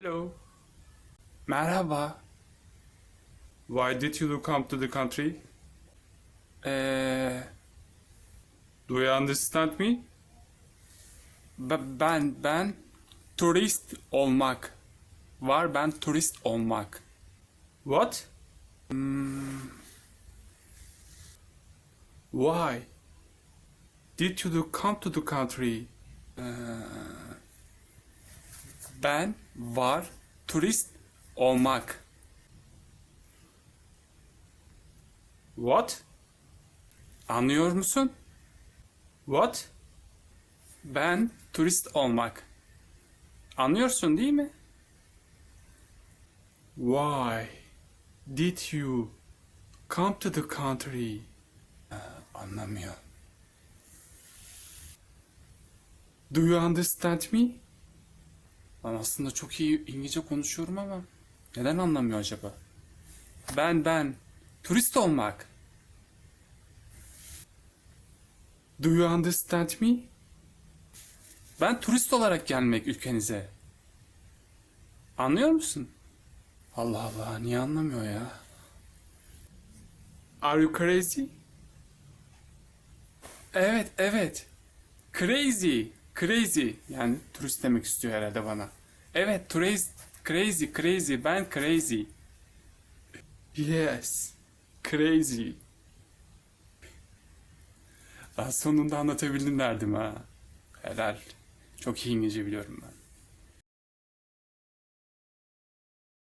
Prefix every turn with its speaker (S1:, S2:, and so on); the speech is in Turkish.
S1: Hello. Merhaba. Why did you come to the country? Eee... Do you understand me? Be- ben, ben turist olmak. Var ben turist olmak. What? Hmm. Why? Did you come to the country? Eee... Ben var turist olmak. What? Anlıyor musun? What? Ben turist olmak. Anlıyorsun değil mi? Why did you come to the country? Ha, anlamıyor. Do you understand me? Ben aslında çok iyi İngilizce konuşuyorum ama neden anlamıyor acaba? Ben ben turist olmak. Do you understand me? Ben turist olarak gelmek ülkenize. Anlıyor musun? Allah Allah niye anlamıyor ya? Are you crazy? Evet evet. Crazy. Crazy. Yani turist demek istiyor herhalde bana. Evet turist. Crazy crazy. Ben crazy. Yes. Crazy. Daha sonunda anlatabildim derdim ha. Helal. Çok iyi İngilizce biliyorum ben.